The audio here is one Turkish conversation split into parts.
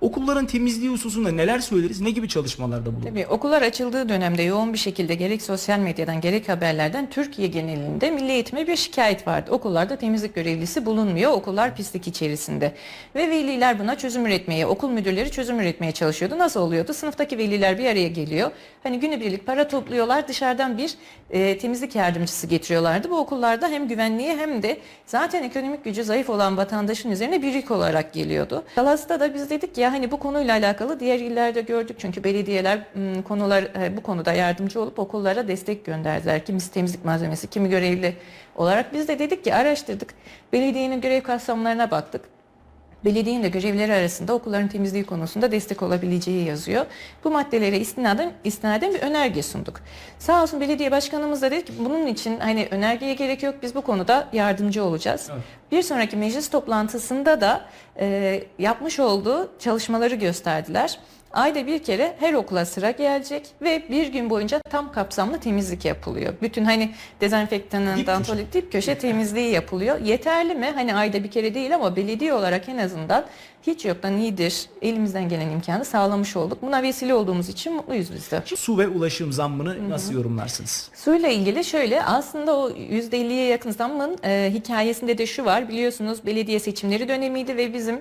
Okulların temizliği hususunda neler söyleriz? Ne gibi çalışmalarda bulunur? Tabii okullar açıldığı dönemde yoğun bir şekilde gerek sosyal medyadan gerek haberlerden Türkiye genelinde milli eğitime bir şikayet vardı. Okullarda temizlik görevlisi bulunmuyor. Okullar pislik içerisinde. Ve veliler buna çözüm üretmeye, okul müdürleri çözüm üretmeye çalışıyordu. Nasıl oluyordu? Sınıftaki veliler bir araya geliyor. Hani günübirlik para topluyorlar. Dışarıdan bir e, temizlik yardımcısı getiriyorlardı. Bu okullarda hem güvenliği hem de zaten ekonomik gücü zayıf olan vatandaşın üzerine bir yük olarak geliyordu. Talas'ta da biz dedik ya hani bu konuyla alakalı diğer illerde gördük. Çünkü belediyeler m, konular e, bu konuda yardımcı olup okullara destek gönderdiler. Kimisi temizlik malzemesi, kimi görevli olarak. Biz de dedik ki araştırdık. Belediyenin görev kapsamlarına baktık. Belediyenin de görevleri arasında okulların temizliği konusunda destek olabileceği yazıyor. Bu maddelere istinaden, istinaden bir önerge sunduk. Sağ olsun belediye başkanımız da dedi ki bunun için hani önergeye gerek yok biz bu konuda yardımcı olacağız. Evet. Bir sonraki meclis toplantısında da e, yapmış olduğu çalışmaları gösterdiler. Ayda bir kere her okula sıra gelecek ve bir gün boyunca tam kapsamlı temizlik yapılıyor. Bütün hani köşe. tuvalet dip köşe temizliği yapılıyor. Yeterli mi? Hani ayda bir kere değil ama belediye olarak en azından hiç yoktan iyidir. Elimizden gelen imkanı sağlamış olduk. Buna vesile olduğumuz için mutluyuz biz de. Su ve ulaşım zammını nasıl yorumlarsınız? Suyla ilgili şöyle aslında o %50'ye yakın zammın e, hikayesinde de şu var. Biliyorsunuz belediye seçimleri dönemiydi ve bizim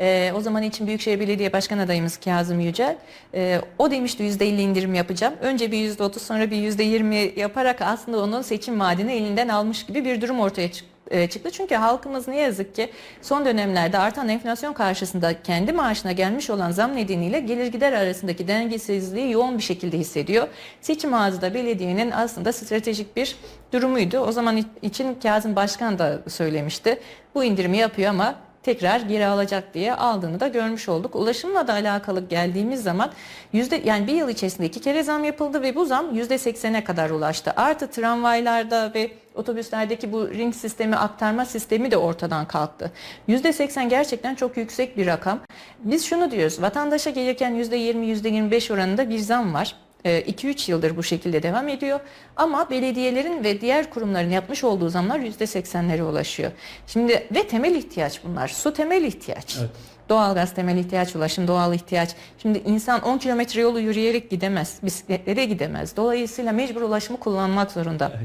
e, o zaman için Büyükşehir Belediye Başkan adayımız Kazım Yücel e, o demişti %50 indirim yapacağım. Önce bir %30 sonra bir %20 yaparak aslında onun seçim vaadini elinden almış gibi bir durum ortaya çıktı e, çıktı. Çünkü halkımız ne yazık ki son dönemlerde artan enflasyon karşısında kendi maaşına gelmiş olan zam nedeniyle gelir gider arasındaki dengesizliği yoğun bir şekilde hissediyor. Seçim ağzı da belediyenin aslında stratejik bir durumuydu. O zaman için Kazım Başkan da söylemişti. Bu indirimi yapıyor ama tekrar geri alacak diye aldığını da görmüş olduk. Ulaşımla da alakalı geldiğimiz zaman yüzde yani bir yıl içerisinde iki kere zam yapıldı ve bu zam yüzde seksene kadar ulaştı. Artı tramvaylarda ve otobüslerdeki bu ring sistemi aktarma sistemi de ortadan kalktı. Yüzde seksen gerçekten çok yüksek bir rakam. Biz şunu diyoruz vatandaşa gelirken yüzde yirmi yüzde yirmi beş oranında bir zam var. 2-3 yıldır bu şekilde devam ediyor. Ama belediyelerin ve diğer kurumların yapmış olduğu zamlar %80'lere ulaşıyor. Şimdi ve temel ihtiyaç bunlar. Su temel ihtiyaç. Evet. Doğalgaz temel ihtiyaç, ulaşım doğal ihtiyaç. Şimdi insan 10 kilometre yolu yürüyerek gidemez, bisikletlere gidemez. Dolayısıyla mecbur ulaşımı kullanmak zorunda. Evet.